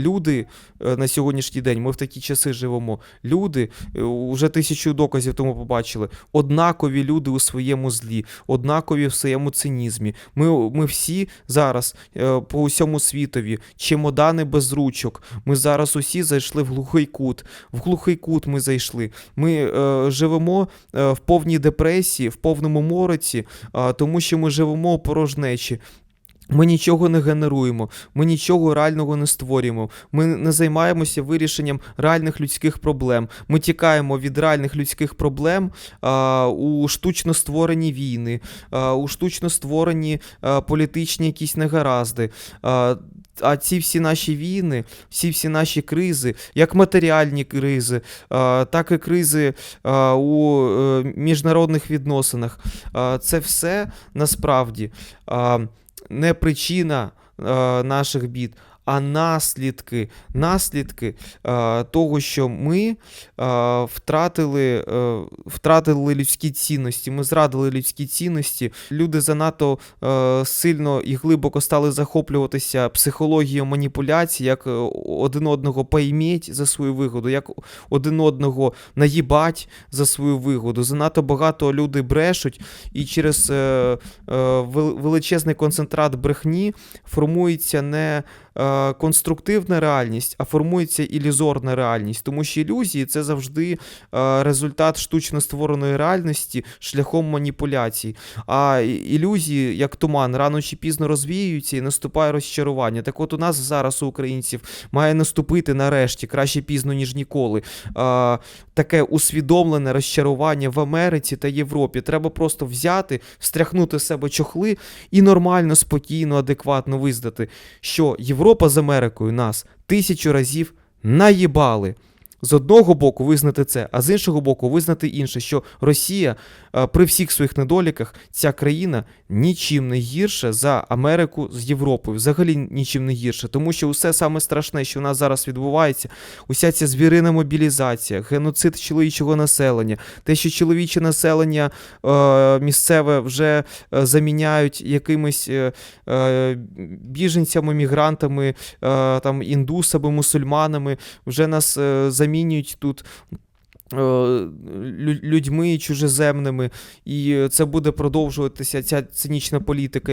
Люди е, на сьогоднішній день, ми в такі часи живемо. Люди е, уже тисячу доказів тому побачили. Однакові люди у своєму злі, однакові в своєму цинізмі. Ми, ми всі зараз е, по усьому світові, чемодани без ручок. Ми зараз усі зайшли в глухий кут. В глухий кут ми зайшли. Ми е, живемо е, в повній депресії, в повному мороці, е, тому що ми живемо у порожнечі. Ми нічого не генеруємо, ми нічого реального не створюємо. Ми не займаємося вирішенням реальних людських проблем. Ми тікаємо від реальних людських проблем а, у штучно створені війни, а, у штучно створені а, політичні якісь негаразди. А, а ці всі наші війни, всі всі наші кризи, як матеріальні кризи, так і кризи у е, міжнародних відносинах. Це все насправді не причина е, наших бід, а наслідки, наслідки е, того, що ми е, втратили, е, втратили людські цінності. Ми зрадили людські цінності. Люди занадто е, сильно і глибоко стали захоплюватися психологією маніпуляцій, як один одного пойміть за свою вигоду, як один одного наїбать за свою вигоду. Занадто багато люди брешуть, і через е, е, величезний концентрат брехні формується не е, конструктивна реальність, а формується ілюзорна реальність. Тому що ілюзії це завжди е, результат штучно створеної реальності шляхом маніпуляцій. А ілюзії, як туман, рано чи пізно розвіюються і наступає розчарування. Так от у нас зараз, у українців, має наступити нарешті, краще пізно, ніж ніколи. Е, таке усвідомлене розчарування в Америці та Європі. Треба просто взяти, встряхнути себе чохли і нормально, спокійно, адекватно визнати, що Європа з Америкою нас тисячу разів наїбали. З одного боку визнати це, а з іншого боку визнати інше, що Росія е, при всіх своїх недоліках, ця країна нічим не гірша за Америку з Європою, взагалі нічим не гірше, тому що усе саме страшне, що в нас зараз відбувається, уся ця звірина мобілізація, геноцид чоловічого населення, те, що чоловіче населення е, місцеве вже е, заміняють якимись біженцями, мігрантами, там індусами, мусульманами, вже нас е, замінюють тут. е, Людьми чужеземними, і це буде продовжуватися ця цинічна політика.